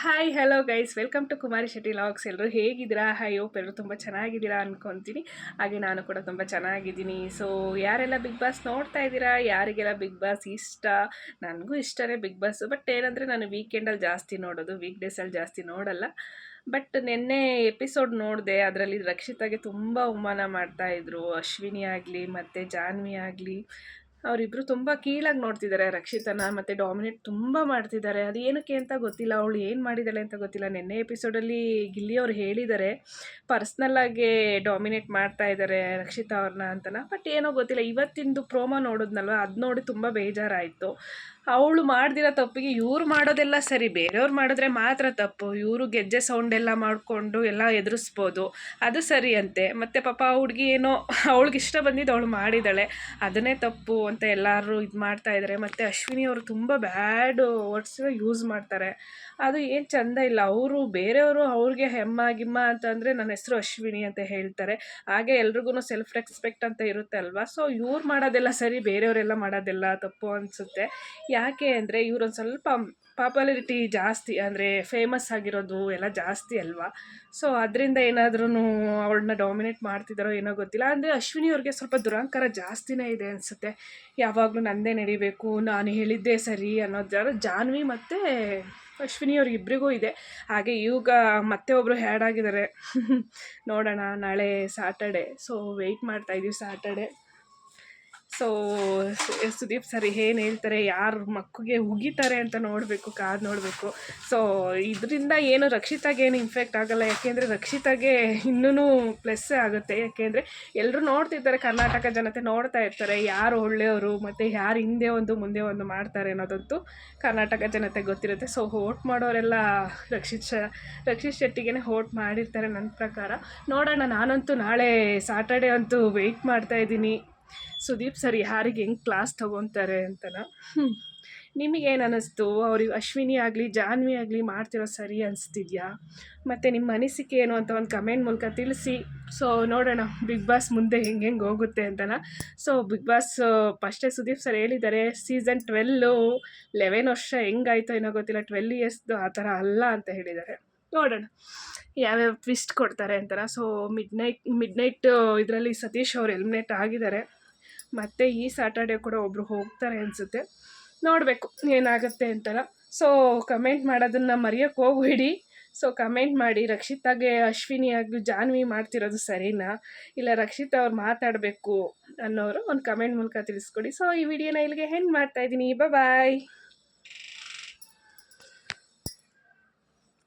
Hi hello guys welcome to Kumari Shetty logs ಎಲ್ಲರೂ ಹೇಗಿದ್ದೀರಾ? Hi ಓಪ್ ಎಲ್ಲರೂ ತುಂಬ ಚೆನ್ನಾಗಿದ್ದೀರಾ ಅನ್ಕೊತೀನಿ. ಹಾಗೆ ನಾನು ಕೂಡ ತುಂಬ ಚೆನ್ನಾಗಿದ್ದೀನಿ. ಸೊ ಯಾರೆಲ್ಲ ಬಿಗ್ ಬಾಸ್ ನೋಡ್ತಾ ಇದ್ದೀರಾ? ಯಾರಿಗೆಲ್ಲ ಬಿಗ್ ಬಾಸ್ ಇಷ್ಟ? ನನಗೂ ಇಷ್ಟನೇ ಬಿಗ್ ಬಾಸ್ ಬಟ್ ಏನಂದರೆ, ನಾನು ವೀಕೆಂಡಲ್ಲಿ ಜಾಸ್ತಿ ನೋಡೋದು. ವೀಕ್ ಡೇಸಲ್ಲಿ ಜಾಸ್ತಿ ನೋಡಲ್ಲ. ಬಟ್ ನಿನ್ನೆ ಎಪಿಸೋಡ್ ನೋಡಿದೆ. ಅದರಲ್ಲಿ ರಕ್ಷಿತಾಗೆ ತುಂಬ ಅವಮಾನ ಮಾಡ್ತಾಯಿದ್ರು ಅಶ್ವಿನಿ ಆಗಲಿ, ಮತ್ತು ಜಾನ್ವಿ ಆಗಲಿ. ಅವರಿಬ್ಬರು ತುಂಬ ಕೀಳಾಗಿ ನೋಡ್ತಿದ್ದಾರೆ ರಕ್ಷಿತನ ಮತ್ತು ಡಾಮಿನೇಟ್ ತುಂಬ ಮಾಡ್ತಿದ್ದಾರೆ ಅದು ಏನಕ್ಕೆ ಅಂತ ಗೊತ್ತಿಲ್ಲ. ಅವಳು ಏನು ಮಾಡಿದಾಳೆ ಅಂತ ಗೊತ್ತಿಲ್ಲ. ನಿನ್ನೆ ಎಪಿಸೋಡಲ್ಲಿ ಗಿಲ್ಲಿ ಅವ್ರು ಹೇಳಿದ್ದಾರೆ ಪರ್ಸ್ನಲ್ಲಾಗಿ ಡಾಮಿನೇಟ್ ಮಾಡ್ತಾ ಇದ್ದಾರೆ ರಕ್ಷಿತಾ ಅವ್ರನ್ನ ಅಂತನ. ಬಟ್ ಏನೋ ಗೊತ್ತಿಲ್ಲ. ಇವತ್ತಿಂದು ಪ್ರೋಮೋ ನೋಡಿದ್ನಲ್ವ? ಅದು ನೋಡಿ ತುಂಬ ಬೇಜಾರಾಯಿತು. ಅವಳು ಮಾಡ್ದಿರೋ ತಪ್ಪಿಗೆ ಇವ್ರು ಮಾಡೋದೆಲ್ಲ ಸರಿ, ಬೇರೆಯವ್ರು ಮಾಡಿದ್ರೆ ಮಾತ್ರ ತಪ್ಪು. ಇವರು ಗೆಜ್ಜೆ ಸೌಂಡ್ ಎಲ್ಲ ಮಾಡಿಕೊಂಡು ಎಲ್ಲ ಎದುರಿಸ್ಬೋದು. ಅದು ಸರಿ ಅಂತೆ ಮತ್ತು ಪಾಪ ಹುಡುಗಿ ಏನೋ ಅವಳಿಗೆ ಇಷ್ಟ ಬಂದಿದ್ದು ಅವಳು ಮಾಡಿದ್ದಾಳೆ. ಅದನ್ನೇ ತಪ್ಪು ಅಂತ ಎಲ್ಲರೂ ಇದು ಮಾಡ್ತಾ ಇದ್ದಾರೆ ಮತ್ತು ಅಶ್ವಿನಿ ಅವರು ತುಂಬ ಬ್ಯಾಡ್ ವರ್ಡ್ಸ್ ಯೂಸ್ ಮಾಡ್ತಾರೆ. ಅದು ಏನು ಚಂದ ಇಲ್ಲ. ಅವರು ಬೇರೆಯವರು ಅವ್ರಿಗೆ ಹೆಮ್ಮ, ಗಿಮ್ಮ ಅಂತಂದರೆ ನನ್ನ ಹೆಸರು ಅಶ್ವಿನಿ ಅಂತ ಹೇಳ್ತಾರೆ. ಹಾಗೆ ಎಲ್ರಿಗೂ ಸೆಲ್ಫ್ ರೆಸ್ಪೆಕ್ಟ್ ಅಂತ ಇರುತ್ತೆ ಅಲ್ವಾ? ಸೊ ಇವ್ರು ಮಾಡೋದೆಲ್ಲ ಸರಿ, ಬೇರೆಯವರೆಲ್ಲ ಮಾಡೋದೆಲ್ಲ ತಪ್ಪು ಅನಿಸುತ್ತೆ. ಯಾಕೆ ಅಂದರೆ ಇವ್ರೊಂದು ಸ್ವಲ್ಪ ಪಾಪ್ಯುಲಾರಿಟಿ ಜಾಸ್ತಿ ಅಂದರೆ ಫೇಮಸ್ ಆಗಿರೋದು ಎಲ್ಲ ಜಾಸ್ತಿ ಅಲ್ವಾ? ಸೊ ಅದರಿಂದ ಏನಾದ್ರೂ ಅವಳನ್ನ ಡಾಮಿನೇಟ್ ಮಾಡ್ತಿದ್ದಾರೋ ಏನೋ ಗೊತ್ತಿಲ್ಲ. ಅಂದರೆ ಅಶ್ವಿನಿ ಅವ್ರಿಗೆ ಸ್ವಲ್ಪ ದುರಂಕಾರ ಜಾಸ್ತಿನೇ ಇದೆ ಅನಿಸುತ್ತೆ. ಯಾವಾಗಲೂ ನಂದೇ ನಡಿಬೇಕು, ನಾನು ಹೇಳಿದ್ದೆ ಸರಿ ಅನ್ನೋದು ಜಾನ್ವಿ ಮತ್ತು ಅಶ್ವಿನಿ ಅವ್ರಿಗಿಬ್ರಿಗೂ ಇದೆ. ಹಾಗೆ ಇವಾಗ ಮತ್ತೆ ಒಬ್ಬರು ಹ್ಯಾಡ್ ಆಗಿದ್ದಾರೆ ನೋಡೋಣ ನಾಳೆ ಸ್ಯಾಟರ್ಡೆ ಸೊ ವೆಯ್ಟ್ ಮಾಡ್ತಾಯಿದ್ದೀವಿ ಸಾಟರ್ಡೆ ಸೊ ಸುದೀಪ್ ಸರ್ ಏನು ಹೇಳ್ತಾರೆ, ಯಾರು ಮಕ್ಕಳಿಗೆ ಉಗಿತಾರೆ ಅಂತ ನೋಡಬೇಕು, ಕಾದು ನೋಡಬೇಕು. ಸೊ ಇದರಿಂದ ಏನು ರಕ್ಷಿತಾಗೆ ಏನು ಇನ್ಫೆಕ್ಟ್ ಆಗೋಲ್ಲ. ಯಾಕೆಂದರೆ ರಕ್ಷಿತಾಗೆ ಇನ್ನೂ ಪ್ಲಸ್ ಆಗುತ್ತೆ. ಯಾಕೆಂದರೆ ಎಲ್ಲರೂ ನೋಡ್ತಿರ್ತಾರೆ, ಕರ್ನಾಟಕ ಜನತೆ ನೋಡ್ತಾ ಇರ್ತಾರೆ, ಯಾರು ಒಳ್ಳೆಯವರು ಮತ್ತು ಯಾರು ಹಿಂದೆ ಒಂದು, ಮುಂದೆ ಒಂದು ಮಾಡ್ತಾರೆ ಅನ್ನೋದಂತೂ ಕರ್ನಾಟಕ ಜನತೆ ಗೊತ್ತಿರುತ್ತೆ. ಸೊ ಹೋಟ್ ಮಾಡೋರೆಲ್ಲ ರಕ್ಷಿತ್ ಶ, ರಕ್ಷಿತ್ ಶೆಟ್ಟಿಗೆ ಹೋಟ್ ಮಾಡಿರ್ತಾರೆ ನನ್ನ ಪ್ರಕಾರ. ನೋಡೋಣ, ನಾನಂತೂ ನಾಳೆ ಸಾಟರ್ಡೆ ಅಂತೂ ವೆಯ್ಟ್ ಮಾಡ್ತಾ ಇದ್ದೀನಿ. ಸುದೀಪ್ ಸರ್ ಯಾರಿಗೆ ಹೆಂಗೆ ಕ್ಲಾಸ್ ತೊಗೊತಾರೆ ಅಂತನ? ನಿಮಗೇನು ಅನ್ನಿಸ್ತು ಅವ್ರಿಗೆ ಅಶ್ವಿನಿ ಆಗಲಿ ಜಾನ್ವಿ ಆಗಲಿ ಮಾಡ್ತಿರೋ ಸರಿ ಅನಿಸ್ತಿದ್ಯಾ? ಮತ್ತು ನಿಮ್ಮ ಅನಿಸಿಕೆ ಏನು ಅಂತ ಒಂದು ಕಮೆಂಟ್ ಮೂಲಕ ತಿಳಿಸಿ. ಸೊ ನೋಡೋಣ ಬಿಗ್ ಬಾಸ್ ಮುಂದೆ ಹೆಂಗೆ ಹೆಂಗೆ ಹೋಗುತ್ತೆ ಅಂತನ? ಸೊ ಬಿಗ್ ಬಾಸ್ ಫಸ್ಟೇ ಸುದೀಪ್ ಸರ್ ಹೇಳಿದ್ದಾರೆ ಸೀಸನ್ ಟ್ವೆಲ್ಲು ಲೆವೆನ್ ವರ್ಷ ಹೆಂಗಾಯ್ತೋ ಏನೋ ಗೊತ್ತಿಲ್ಲ ಟ್ವೆಲ್ ಇಯರ್ಸ್ದು ಆ ಥರ ಅಲ್ಲ ಅಂತ ಹೇಳಿದ್ದಾರೆ. ನೋಡೋಣ ಯಾವ್ಯಾವ ಟ್ವಿಸ್ಟ್ ಕೊಡ್ತಾರೆ ಅಂತಾರ so midnight midnight ಇದರಲ್ಲಿ ಸತೀಶ್ ಅವರು ಎಲಿಮಿನೇಟ್ ಆಗಿದ್ದಾರೆ. ಮತ್ತು ಈ ಸ್ಯಾಟರ್ಡೆ ಕೂಡ ಒಬ್ಬರು ಹೋಗ್ತಾರೆ ಅನಿಸುತ್ತೆ. ನೋಡಬೇಕು ಏನಾಗುತ್ತೆ ಅಂತೆಲ್ಲ. ಸೊ ಕಮೆಂಟ್ ಮಾಡೋದನ್ನು ಮರೆಯೋಕ್ಕೆ ಹೋಗ್ಬೇಡಿ. ಸೊ ಕಮೆಂಟ್ ಮಾಡಿ ರಕ್ಷಿತಾಗೆ, ಅಶ್ವಿನಿ ಆಗಲಿ, ಜಾನ್ವಿ ಮಾಡ್ತಿರೋದು ಸರಿನಾ? ಇಲ್ಲ ರಕ್ಷಿತ ಅವ್ರು ಮಾತಾಡಬೇಕು ಅನ್ನೋರು ಒಂದು ಕಮೆಂಟ್ ಮೂಲಕ ತಿಳಿಸ್ಕೊಡಿ. ಸೊ ಈ ವಿಡಿಯೋನ ಇಲ್ಲಿಗೆ ಹೆಂಗೆ ಮಾಡ್ತಾಯಿದ್ದೀನಿ ಬಾಯ್